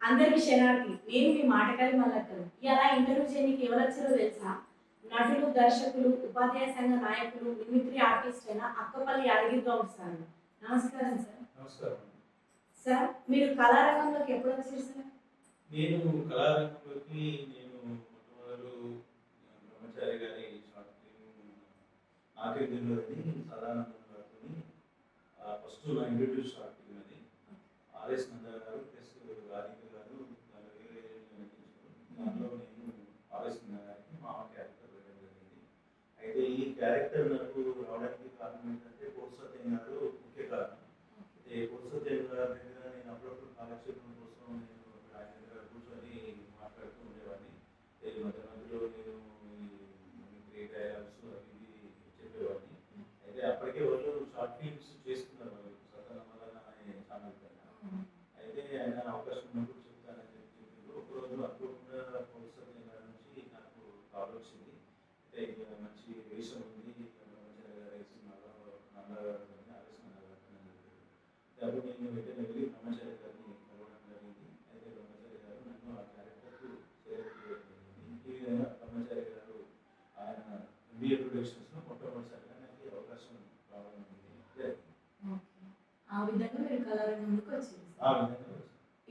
అందరికి శనార్థి నేను మీ మాటకారి మల్లక్కలు. ఇలా ఇంటర్వ్యూ చేయడానికి ఎవరు వచ్చారో తెలుసా? నటులు దర్శకులు ఉపాధ్యాయ సంఘ నాయకులు మిమిక్రీ ఆర్టిస్ట్ అయిన అక్కపల్లి యాదగిరి గౌడ్ సార్. నమస్కారం సార్. నమస్కారం. సార్ మీరు కళారంగంలోకి ఎప్పుడు వచ్చారు సార్? నేను కళారంగంలోకి నేను మొట్టమొదలు బ్రహ్మచారి గారి షార్ట్ ఫిల్మ్ నాకేంద్రులని సదానందం గారితో ఫస్ట్ నా ఇంట్రడ్యూస్ షార్ట్ ఫిల్మ్ నంద గారు ప్లస్ గారు దాని దానిలో నేను ఆర్ఎస్ నంద గారికి మా క్యారెక్టర్ వేయడం జరిగింది. అయితే ఈ క్యారెక్టర్ నాకు రావడానికి కారణం ఏంటంటే కోర్సత్యం గారు ముఖ్య కారణం అయితే కోర్సత్యం గారి దగ్గర నేను అప్పుడప్పుడు కాలక్షేపం కోసం నేను అక్కడ ఆయన దగ్గర కూర్చొని మాట్లాడుతూ ఉండేవాడిని ఈ మధ్య మధ్యలో నేను ఈ గ్రేట్ డైలాగ్స్ అవి ఇవి చెప్పేవాడిని అయితే అప్పటికే వాళ్ళు షార్ట్ ఫిల్మ్స్ చేస్తున్నారు వాళ్ళు సతనమలన అనే ఛానల్ పైన అయితే ఆయన అవకాశం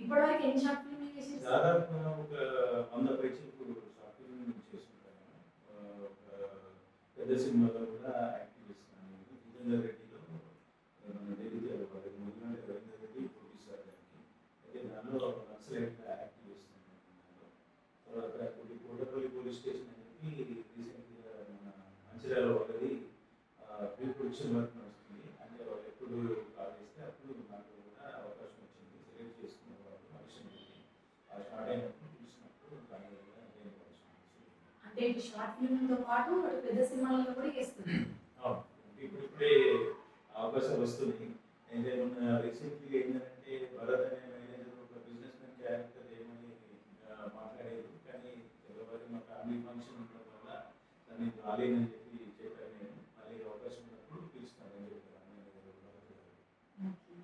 ఇప్పటివరకు ఎన్ని షార్ట్ ఇటు షార్ట్ ఫిల్మ్తో పాటు పెద్ద సినిమాలలో కూడా అవును. ఇప్పుడు ఇప్పుడే అవకాశాలు వస్తున్నాయి. అయితే మొన్న రీసెంట్లీ ఏంటంటే భరత్ అనే మేనేజర్ ఒక బిజినెస్ మ్యాన్ క్యారెక్టర్ ఏమని మాట్లాడేది కానీ ఎవరి మా ఫ్యామిలీ ఫంక్షన్ ఉండడం వల్ల దాన్ని రాలేనని చెప్పి చెప్పాను నేను. మళ్ళీ అవకాశం ఉన్నప్పుడు పిలుస్తానని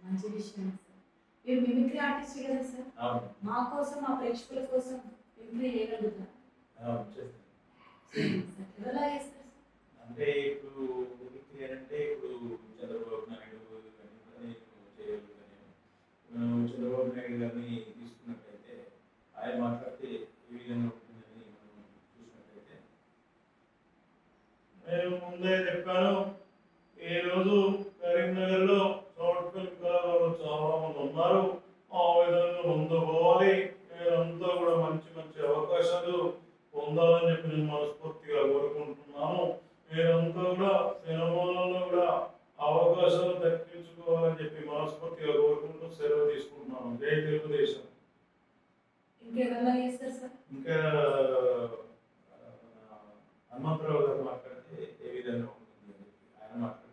మంచి విషయం సార్. మీరు మిమిక్రీ ఆర్టిస్ట్ కదా సార్? మా కోసం మా ప్రేక్షకుల కోసం మిమిక్రీ చేయగలుగుతారు. అంటే ఇప్పుడు అంటే ఇప్పుడు చంద్రబాబు నాయుడు కానీ కూడా మనం చంద్రబాబు నాయుడు గారిని తీసుకున్నట్టయితే ఆయన మాట్లాడితే ఏ విధంగా ఉంటుందని మనం చూసినట్టయితే నేను ముందే చెప్పాను ఈ రోజు కరీంనగర్లో చాలా ఉన్నారు. ఆ విధంగా ఉందో పోవాలి మీరంతా కూడా మంచి మంచి అవకాశాలు పొందాలని చెప్పి నేను మనస్ఫూర్తిగా కోరుకుంటున్నాను మీరంతా కూడా సినిమాలలో కూడా అవకాశాలు దక్కించుకోవాలని చెప్పి మనస్ఫూర్తిగా కోరుకుంటూ సెలవు తీసుకుంటున్నాను జై తెలుగుదేశం ఇంకెవరిలా చేస్తారు సార్ ఇంకా ఆ, హనుమంతరావు గారు మాట్లాడితే ఏ విధంగా ఉంటుంది అని చెప్పి ఆయన మాట్లాడితే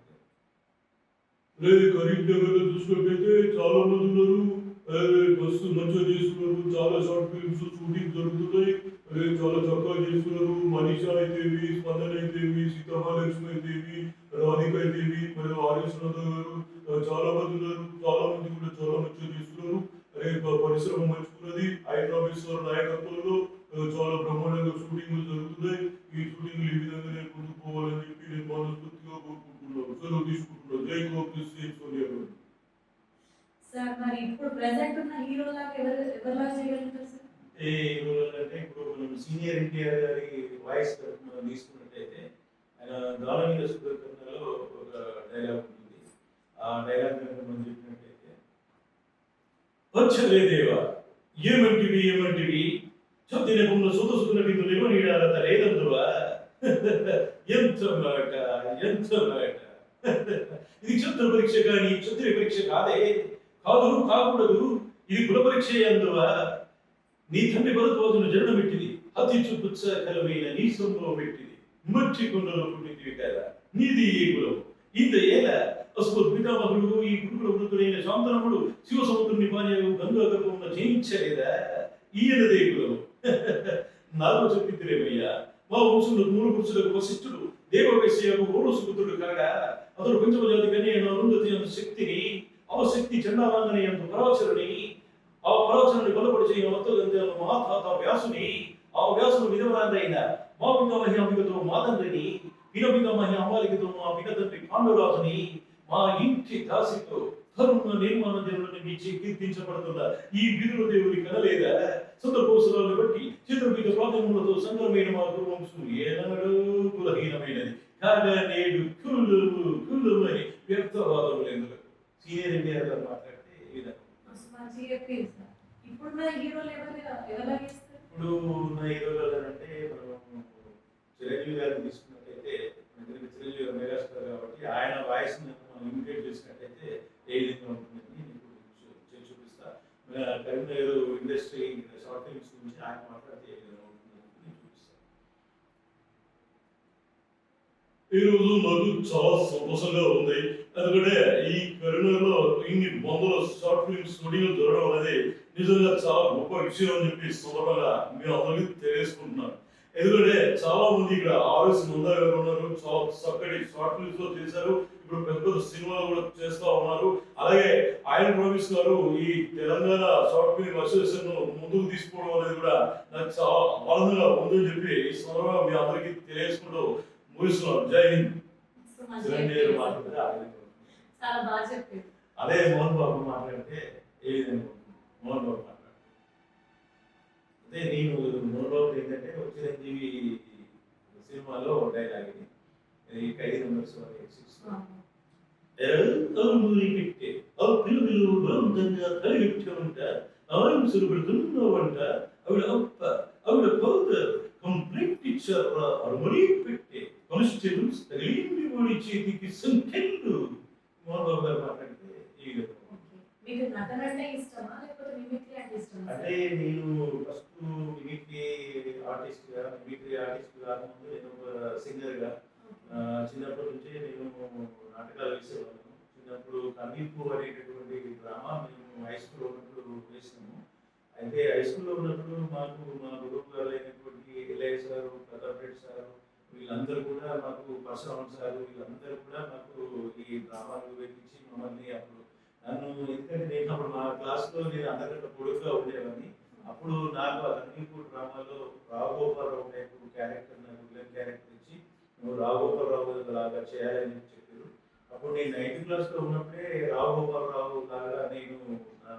లేదు కరీంనగర్లో చూసినట్టయితే చాలా మంది ఉన్నారు అదే బస్సు మంచిగా చాలా షార్ట్ ఫిల్మ్స్ షూటింగ్ జరుగుతున్నాయి చాలా చక్కగా చేస్తున్నారు. మనీషా అయితేవి స్పందన అయితేవి సీతామహాలక్ష్మి అయితేవి రాధిక అయితేవి మరియు ఆర్ఎస్ నంద గారు చాలా మంది ఉన్నారు. చాలా మంది కూడా చాలా మంచిగా చేస్తున్నారు. అదే పరిశ్రమ మంచుకున్నది. హైదరాబాద్ నాయకత్వంలో చాలా బ్రహ్మాండంగా షూటింగ్లు జరుగుతున్నాయి. ఈ షూటింగ్లు ఈ విధంగా నేను ముందుకు పోవాలని చెప్పి నేను మనస్ఫూర్తిగా కోరుకుంటున్నాను. సెలవు తీసుకుంటున్నాను. జై గోపి జై సోనియా గారు సార్ మరి ఇప్పుడు ప్రెసెంట్ ఉన్న హీరో లాగా ఎవరు ఎవరిలా చేయగలుగుతారు సార్? ఏ రోజులు అంటే ఇప్పుడు మనం సీనియర్ ఎన్టీఆర్ గారి వాయిస్ మనం తీసుకున్నట్టయితే ఆయన గాన మీద ఒక డైలాగ్ ఉంటుంది. ఆ డైలాగ్ కనుక మనం చెప్పినట్టయితే వచ్చలే దేవా ఏమంటివి ఏమంటివి? చొత్తిన బొమ్మ సుతసుకున్నట్టు లేవో నీడారత లేదందువా? ఎంత మాట ఎంత మాట? ఇది చిత్ర పరీక్ష కానీ చిత్ర పరీక్ష కాదే. కాదు కాకూడదు. ఇది కుల అందువ నీ తండ్రి భరద్వాజును పెట్టింది అతి చుపుచ్చ కలమైన నీ సొంతం పెట్టింది మట్టి కొండలో పుట్టింది కదా. నీది ఈ కులం. ఇంత ఏల? అసలు పితామహుడు ఈ గురుకుల వృద్ధుడైన శాంతనముడు శివసముద్రుని భార్య గంగా గర్భమున జయించలేదా? ఈయనదే కులం. నాలో చెప్పిద్దిరేమయ్యా. మా వంశంలో మూడు పురుషులకు వశిష్ఠుడు దేవవేశ్యకు ఓడసుపుత్రుడు కాగా అతడు పంచమజాతి కన్య అరుంధతి అంత శక్తిని ఆ శక్తి ಎಂದು అంత ಆ ఆలోచనని ಬಲಪಡಿಸಿ మొత్తం మహాతాత వ్యాసుని ఆ వ్యాసును విధవరాందైన మా పితామహి అంబికతో మా తండ్రిని పిన పితామహి అంబాలికతో మా పిన తండ్రి మా ఇంటి దాసితో తరుణ నిర్మాణ జనులను మించి కీర్తించబడుతున్న ఈ విధుల దేవుడి కనలేదా? సందర్భోత్సవాలను బట్టి చిత్రపీఠ ప్రాంతములతో సంగరమైన మా కుటుంబం ఏనాడు కులహీనమైనది. కాగా నేడు కులము కులమని వ్యక్తవాదములు ఎందుకు సీనియర్ ఎన్టీఆర్ గారు మాట్లాడితే ఈ విధంగా? ఇప్పుడు ఉన్న హీరోలు అంటే మనం చిరంజీవి గారిని తీసుకున్నట్టయితే ఎందుకంటే చిరంజీవి గారు మెగాస్టార్ కాబట్టి ఆయన వాయిస్ మనం ఇమిటేట్ చేసినట్టయితే ఏ విధంగా ఉంటుందని చేసి చూపిస్తా. మన కరీంనగర్ ఇండస్ట్రీ షార్ట్ ఫిల్మ్స్ గురించి ఆయన మాట్లాడితే ఏ విధంగా ఉంటుందని నేను చూపిస్తాను ఈ రోజు నాకు చాలా సంతోషంగా ఉంది. ఎందుకంటే ఈ కరీంనగర్లో ఇన్ని వందల షార్ట్ ఫిల్మ్ స్టూడియోలు దొరకడం అనేది నిజంగా చాలా గొప్ప విషయం అని చెప్పి సందర్భంగా మీ అందరికీ తెలియజేసుకుంటున్నాను. ఎందుకంటే చాలా మంది ఇక్కడ ఆర్ఎస్ ముందా గారు ఉన్నారు చాలా చక్కటి షార్ట్ ఫిల్మ్స్లో చేశారు. ఇప్పుడు పెద్ద పెద్ద సినిమాలు కూడా చేస్తా ఉన్నారు. అలాగే ఆయన రమేష్ గారు ఈ తెలంగాణ షార్ట్ ఫిల్మ్ అసోసియేషన్ను ముందుకు తీసుకోవడం అనేది కూడా నాకు చాలా ఆనందంగా ఉందని చెప్పి ఈ సందర్భంగా మీ అందరికీ తెలియజేసుకుంటూ ముగిస్తున్నాను. జై హింద్. చాలా బాగా చెప్పారు. అదే మోహన్ బాబు మాట్లాడితే ఏ విధంగా మోహన్ బాబు మాట్లాడితే అదే నేను మోహన్ బాబు ఏంటంటే చిరంజీవి సినిమాలో డైలాగ్ ఇది. Khaidi number six. ఊరి పెట్టే ఆ పిల్లలు బలవంతంగా తలగెట్టి ఉంట ఆయంసులు పెడుతున్నావంట ఆవిడ అప్ప ఆవిడ పౌడర్ కంప్లీట్ టీచర్ అరమరీ పెట్టే. కానిస్టేబుల్స్ తగిలింది వాడి చేతికి సంఖ్యలు మీకు నటన అంటే ఇష్టమా? లేకపోతే మిమిక్రీ అంటే ఇష్టమా సార్? అంటే నేను ఫస్ట్ మిమిక్రీ ఆర్టిస్ట్గా మిమిక్రీ ఆర్టిస్ట్ కాకముందు నేను ఒక సింగర్గా చిన్నప్పటి నుంచే నేను నాటకాలు వేసేవాళ్ళను చిన్నప్పుడు కన్నీపు అనేటటువంటి డ్రామా మేము హై స్కూల్లో ఉన్నప్పుడు వేసినాము. అయితే హై స్కూల్లో ఉన్నప్పుడు మాకు మా గురువు గారు అయినటువంటి ఎల్ఐ సారు ప్రతాప్ రెడ్డి సారు వీళ్ళందరూ కూడా మాకు పరశురామ్ సార్ వీళ్ళందరూ కూడా మాకు ఈ డ్రామాలు వేపించి మమ్మల్ని అప్పుడు నన్ను ఎందుకంటే నేను అప్పుడు మా క్లాస్లో నేను అందరికంటే పొడుగుగా ఉండేవాడిని. అప్పుడు నాకు ఆ డ్రామాలో రాఘోపాలరావు టైపు క్యారెక్టర్ నాకు విలన్ క్యారెక్టర్ ఇచ్చి నువ్వు రాఘోపాలరావు లాగా చేయాలని చెప్పారు. అప్పుడు నేను నైన్త్ క్లాస్లో ఉన్నప్పుడే రాఘోపాలరావు లాగా నేను నా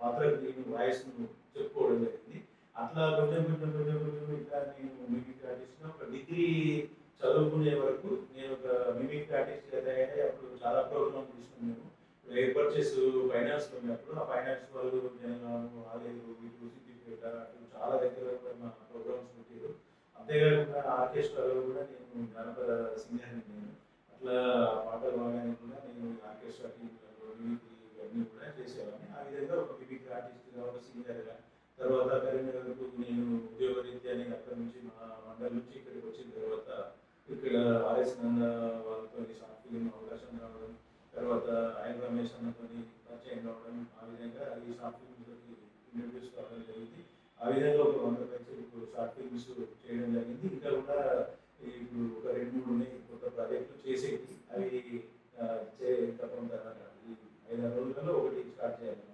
పాత్రకు నేను వాయిస్ను చెప్పుకోవడం జరిగింది. అట్లా కొంచెం కొంచెం కొంచెం కొంచెం ఇట్లా నేను మిమిక్ ఆర్టిస్ట్ ఒక డిగ్రీ చదువుకునే వరకు నేను ఒక మిమిక్ ఆర్టిస్ట్గా తయారై అప్పుడు చాలా ప్రోగ్రామ్ తీసుకున్నాను మేము. ఎయిర్ పర్చేస్ ఫైనాన్స్ ఉన్నప్పుడు ఆ ఫైనాన్స్ వాళ్ళు నేను ఆలేదు ఇటు సిద్ధిపేట అటు చాలా దగ్గర కూడా మా ప్రోగ్రామ్స్ పెట్టారు. అంతేకాకుండా ఆర్కెస్ట్రాలో కూడా నేను జానపద సింగర్ని నేను. అట్లా పాటలు బాగానే కూడా నేను ఆర్కెస్ట్రాకి టీంలలో మిమిక్రీ ఇవన్నీ కూడా చేసేవాడిని ఆ విధంగా ఒక మిమిక్రీ ఆర్టిస్ట్గా ఒక సింగర్గా తర్వాత కరీంనగర్కు నేను ఉద్యోగరీత్యా నేను అక్కడ నుంచి మా మండలి నుంచి ఇక్కడికి వచ్చిన తర్వాత ఇక్కడ ఆర్ఎస్ నంద వాళ్ళతో షార్ట్ ఫిలిం అవకాశం రావడం తర్వాత ఆయన రమేష్ అన్నతో పరిచయం రావడం ఆ విధంగా ఈ షార్ట్ ఫిల్మ్స్లోకి ఇంట్రడ్యూస్ కావడం జరిగింది. ఆ విధంగా ఒక వంద పైసలు ఇప్పుడు షార్ట్ ఫిల్మ్స్ చేయడం జరిగింది. ఇంకా కూడా ఇప్పుడు ఒక రెండు మూడు ఉన్నాయి కొత్త ప్రాజెక్టులు చేసేవి అవి ఆ, చే ఇంకా కొంత ఈ ఐదారు రోజులలో ఒకటి స్టార్ట్ చేయాలి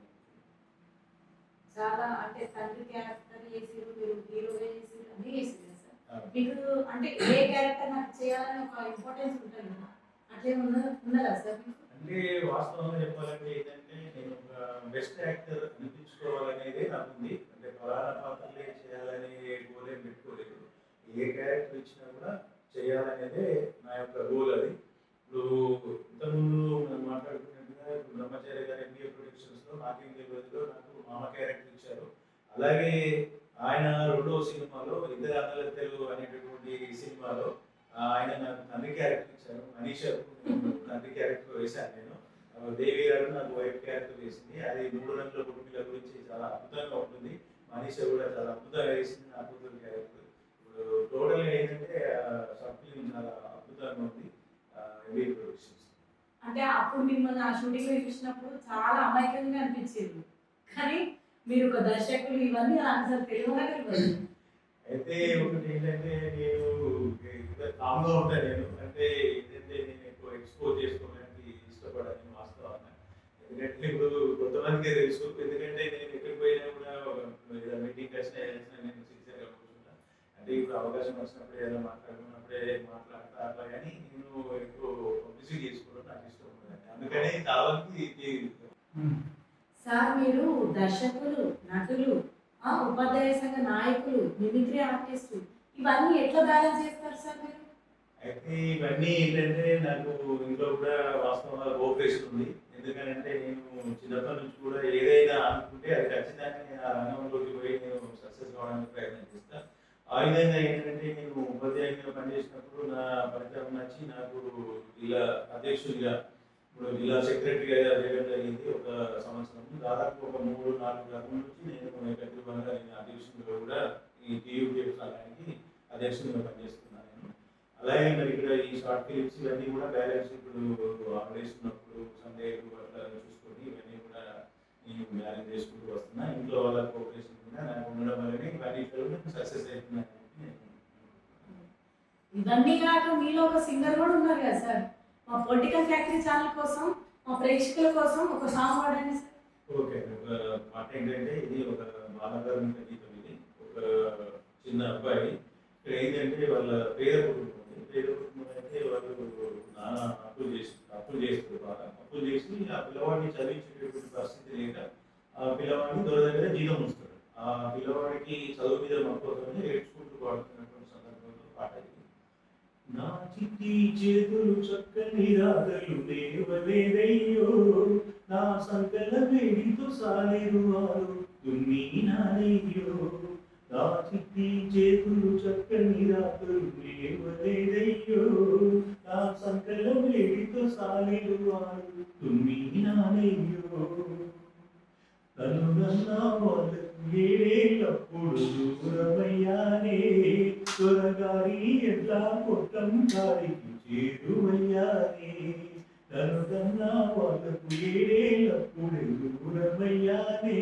చాలా అంటే తండ్రి క్యారెక్టర్ చేసిరు మీరు హీరోగా చేసిరు అన్ని చేసిరు కదా సార్ ఆ, మీకు అంటే ఏ క్యారెక్టర్ నాకు చేయాలని ఒక ఇంపార్టెన్స్ ఉంటుంది కదా. అట్లే ఉన్న ఉన్నదా సార్ అంటే వాస్తవంగా చెప్పాలంటే ఏంటంటే నేను ఒక బెస్ట్ యాక్టర్ అనిపించుకోవాలనేదే నాకు ఉంది అంటే ప్రధాన పాత్రలే చేయాలనే గోల్ ఏం పెట్టుకోలేదు. ఏ క్యారెక్టర్ ఇచ్చినా కూడా చేయాలనేదే నా యొక్క గోల్ అది. ఇప్పుడు ఇంతకుముందు మనం మాట్లాడుకున్నట్టుగా ఇప్పుడు బ్రహ్మచారి గారి ఎంబీఏ ప్రొడక్షన్స్లో నాకేం తెలియదులో నాకు మామ క్యారెక్టర్ ఇచ్చారు. అలాగే ఆయన రెండవ సినిమాలో ఇద్దరు అన్నల తెలుగు అనేటటువంటి సినిమాలో ఆయన నాకు తండ్రి క్యారెక్టర్ ఇచ్చారు. మనీషకు తండ్రి క్యారెక్టర్ వేశాను నేను. దేవి గారు నాకు వైఫ్ క్యారెక్టర్ వేసింది. అది మూడు రంగుల కుటుంబీల గురించి చాలా అద్భుతంగా ఉంటుంది. మనీష కూడా చాలా అద్భుతంగా వేసింది నా కూతురు క్యారెక్టర్. ఇప్పుడు టోటల్గా ఏంటంటే సబ్ ఫిలిం చాలా అద్భుతంగా ఉంది. MB productions. అంటే అప్పుడు మిమ్మల్ని ఆ షూటింగ్ చూసినప్పుడు చాలా అమాయకంగా అనిపించింది. కానీ మీరు ఒక దర్శకులు ఇవన్నీ ఆన్సర్ తెలియదు అయితే ఒకటి ఏంటంటే నేను కామ్గా ఉంటాను నేను. అంటే ఏంటంటే నేను ఎక్కువ ఎక్స్పోజ్ చేసుకోవడానికి ఇష్టపడాను వాస్తవాన్ని ఎందుకంటే ఇప్పుడు కొంతమందికి తెలుసు ఎందుకంటే నేను ఎక్కడికి పోయినా కూడా ఏదైనా మీటింగ్ వచ్చినా వెళ్ళినా నేను సిన్సియర్గా కూర్చుంటాను అంటే ఇప్పుడు అవకాశం వచ్చినప్పుడు ఏదైనా మాట్లాడుకున్నప్పుడే మాట్లాడతా అట్లా కానీ నేను ఎక్కువ పబ్లిసిటీ చేసుకోవడం నాకు ఇష్టం ఉండదండి. అందుకని చాలా వరకు సార్ మీరు దర్శకులు నటులు ఉపాధ్యాయ సంఘ నాయకులు మిమిక్రీ ఆర్టిస్టు ఇవన్నీ ఎట్లా బ్యాలెన్స్ చేస్తారు సార్ మీరు? అయితే ఇవన్నీ ఏంటంటే నాకు ఇంట్లో కూడా వాస్తవంగా ఓపేషన్ ఉంది. ఎందుకంటే నేను చిన్నప్పటి నుంచి కూడా ఏదైనా అనుకుంటే అది ఖచ్చితంగా నేను ఆ రంగంలోకి పోయి నేను సక్సెస్ కావడానికి ప్రయత్నం చేస్తాను ఆ విధంగా ఏంటంటే నేను ఉపాధ్యాయునిగా పనిచేసినప్పుడు నా ఫలితం నచ్చి నాకు ఇలా అధ్యక్షుడిగా ఇప్పుడు జిల్లా సెక్రటరీగా చేయడం జరిగింది ఒక సంవత్సరం. దాదాపు ఒక మూడు నాలుగు గంటల నుంచి నేను ఏకగ్రీవంగా నేను అధ్యక్షుడిగా కూడా ఈ టీయూటీ సంఘానికి అధ్యక్షుడిగా పనిచేస్తున్నాను నేను. అలాగే మరి ఇక్కడ ఈ షార్ట్ ఫిలిమ్స్ ఇవన్నీ కూడా బ్యాలెన్స్ ఇప్పుడు హాలిడేస్ సందేహాలు అట్లా చూసుకొని ఇవన్నీ కూడా నేను బ్యాలెన్స్ చేసుకుంటూ వస్తున్నా. ఇంట్లో వాళ్ళ కోఆపరేషన్ కూడా నాకు ఉండడం వల్లనే ఇవన్నీ సక్సెస్ అవుతున్నాను ఇవన్నీ కాక మీలో ఒక సింగర్ కూడా ఉన్నారు కదా సార్? మా పొలిటికల్ ఫ్యాక్టరీ ఛానల్ కోసం మా ప్రేక్షకుల కోసం ఒక సాంగ్ పాడండి సార్. ఓకే ఒక మాట ఏంటంటే ఇది ఒక బాలగారిక గీతం ఇది. ఒక చిన్న అబ్బాయి ఇక్కడ ఏంటంటే వాళ్ళ పేద కుటుంబం పేద కుటుంబం అయితే వాళ్ళు నాన్న అప్పులు చేసి అప్పులు చేస్తారు బాగా. అప్పులు చేసి ఆ పిల్లవాడిని చదివించేటటువంటి పరిస్థితి లేక ఆ పిల్లవాడిని దొరదగ్గర జీతం ఉంచుతాడు ఆ పిల్లవాడికి చదువు మీద మక్కువతోనే ఏడ్చుకుంటూ పాడుతున్నట్టు నా చిట్టి చేతులు చక్కని రాగలు లేవలేదయ్యో నా సంకల వేడితో సాలేరు వారు దున్నీనానయ్యో నా చిట్టి చేతులు చక్కని రాగలు లేవలేదయ్యో నా సంకల వేడితో సాలేరు వారు దున్నీనానయ్యో తను నన్న వాళ్ళకు వేడేటప్పుడు దూరమయ్యానే త్వరగారి ఎట్లా పొట్టం గారికి చేరువయ్యానే నన్ను నన్నా వాళ్ళకు ఏడేళ్ళప్పుడు దూరమయ్యానే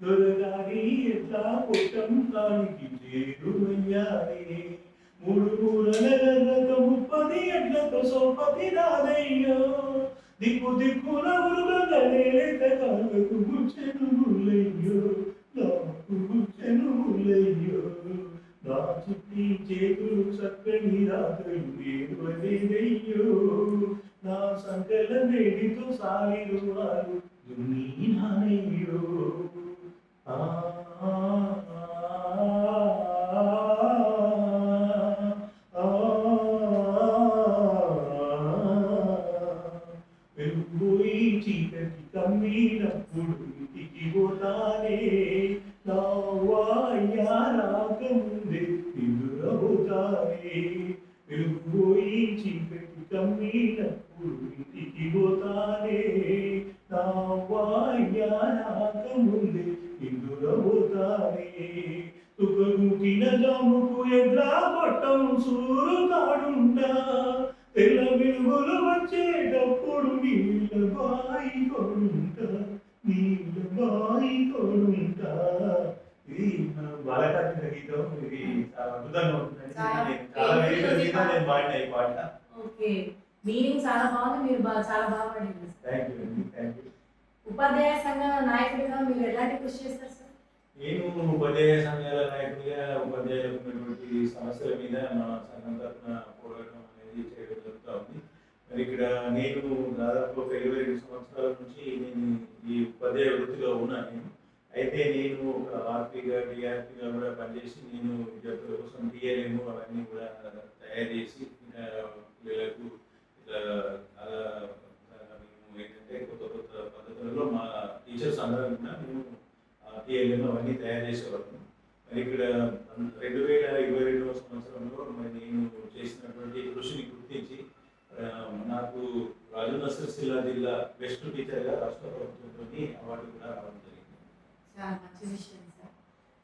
త్వరగారి ఎట్లా పొట్టం గారికి చేరువయ్యానే మూడు మూలల గర్రక ముప్పది ఎట్లతో సోపతి రాదయ్యో దిక్కు దిక్కున ఉరుగలేక కాలకు గుచ్చెను ముల్లయ్యో నాకు గుచ్చెను ముల్లయ్యో నా చేతులు చక్కని రాత్రులు వేరువలేదయ్యో నా సంకల వేడితో సాగిరు వారు దున్నీ ఆ, ఎదురవుతానే వెలుగుపోయి చీకటి కమ్మినప్పుడు ఇంటికి పోతానే. నా వాయ్యా రాకముందే ఎదురవుతానే తుకముకిన జాముకు ఎడ్లా కొట్టం సూరు కాడుంటా తెల్ల వెలుగులు వచ్చేటప్పుడు నీళ్ళ బాయి కొడుంటా నీళ్ళ బాయి కొడుంటా బాలకార్మిక గీతం ఇది చాలా అద్భుతంగా ఉంటుందని చాలా నేను చాలా వేరే గీతం నేను పాడిన ఈ పాట. ఓకే. మీనింగ్ చాలా బాగుంది మీరు బాగా చాలా బాగా పాడింది. సార్ థ్యాంక్ యూ అండి థ్యాంక్ యూ ఉపాధ్యాయ సంఘ నాయకుడిగా మీరు ఎలాంటి కృషి చేస్తారు సార్ నేను ఉపాధ్యాయ సంఘాల నాయకుడిగా ఉపాధ్యాయులకు ఉన్నటువంటి సమస్యల మీద మా సంఘం తరఫున పోరాటం అనేది చేయడం జరుగుతూ ఉంది. మరి ఇక్కడ నేను దాదాపు ఒక ఇరవై రెండు సంవత్సరాల నుంచి నేను ఈ ఉపాధ్యాయ వృత్తిలో ఉన్నాను నేను. అయితే నేను ఒక ఆర్పీగా డిఆర్పీగా కూడా పనిచేసి నేను విద్యార్థుల కోసం డిఎల్ఎం అవన్నీ కూడా తయారు చేసి పిల్లలకు ఇట్లా చాలా మేము ఏంటంటే కొత్త కొత్త పద్ధతులలో మా టీచర్స్ అందరం కూడా మేము టీఎల్ఎం అవన్నీ తయారు చేసేవాళ్ళం. మరి ఇక్కడ రెండు వేల ఇరవై రెండవ సంవత్సరంలో మరి నేను చేసినటువంటి కృషిని గుర్తించి నాకు రాజన్న సిరిసిల్ల జిల్లా బెస్ట్ టీచర్గా రాష్ట్ర ప్రభుత్వంతో అవార్డు కూడా రావడం చాలా మంచి విషయం సార్.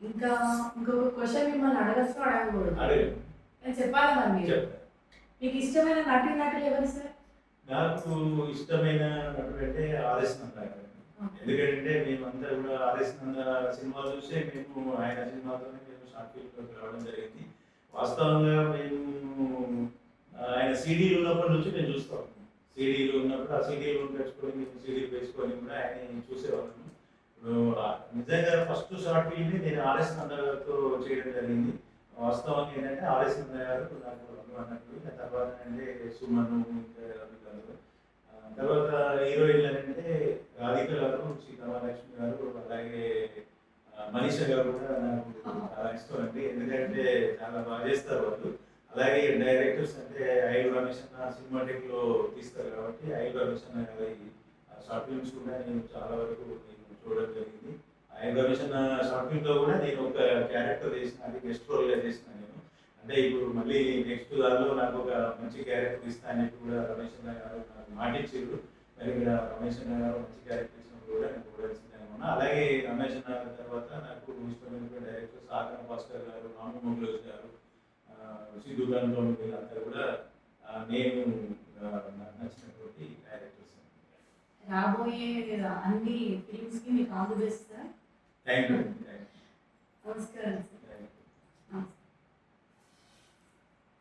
ఇంకా ఇంకొక క్వశ్చన్ మిమ్మల్ని అడగచ్చు అడగకూడదు అడగండి. నేను చెప్పాలి మరి మీరు? మీకు ఇష్టమైన నటి నటులు ఎవరు సార్? నాకు ఇష్టమైన నటుడు అంటే ఆర్ఎస్ నందా గారు. ఎందుకంటే మేమంతా కూడా ఆర్ఎస్ నంద సినిమా చూసే మేము ఆయన సినిమాతోనే మేము షార్ట్ ఫిల్మ్లోకి రావడం జరిగింది. వాస్తవంగా మేము ఆయన సీడీలు ఉన్నప్పటి నుంచి మేము చూస్తాం సీడీలు ఉన్నప్పుడు ఆ సీడీలు పెట్టుకొని మేము సీడీలు వేసుకొని కూడా ఆయన చూసేవాళ్ళము నిజంగా ఫస్ట్ షార్ట్ ఫిల్మ్ నేను ఆర్ఎస్ నంద గారితో చేయడం జరిగింది. వాస్తవానికి ఏంటంటే ఆర్ఎస్ గారు నాకు రెండు తర్వాత అంటే సుమను తర్వాత హీరోయిన్లు అంటే రాధిక గారు సీతామహాలక్ష్మి గారు అలాగే మనీష గారు కూడా నాకు చాలా ఇష్టం అండి. ఎందుకంటే చాలా బాగా చేస్తారు వాళ్ళు. అలాగే డైరెక్టర్స్ అంటే ఐదు రమేష్ అన్న సినిమాటిక్లో తీస్తారు కాబట్టి ఐదు రమేష్ అన్న గారి షార్ట్ ఫిల్మ్స్ కూడా నేను చాలా వరకు నేను చూడడం జరిగింది. ఐదు రమేష్ షార్ట్ ఫిల్మ్లో కూడా నేను ఒక క్యారెక్టర్ చేసిన అది గెస్ట్ రోల్గా చేసిన నేను. అంటే ఇప్పుడు మళ్ళీ నెక్స్ట్ దానిలో నాకు ఒక మంచి క్యారెక్టర్ ఇస్తా అని కూడా రమేష్ అన్న గారు నాకు మాటిచ్చారు మరి ఇక్కడ రమేష్ అన్న గారు మంచి క్యారెక్టర్ ఇచ్చినప్పుడు కూడా నేను చూడాల్సిందే అనుకున్నా అలాగే రమేష్ అన్న గారి తర్వాత నాకు ఇష్టమైన డైరెక్టర్ సాగర్ భాస్కర్ గారు రాము మొగ్లోజ్ గారు ఆ, సిద్ధు గంధం వీళ్ళంతా కూడా నేను నచ్చినట్టు రాబోయే అన్ని ఫిలిమ్స్కి మీకు all the best sir thank you thank you నమస్కారం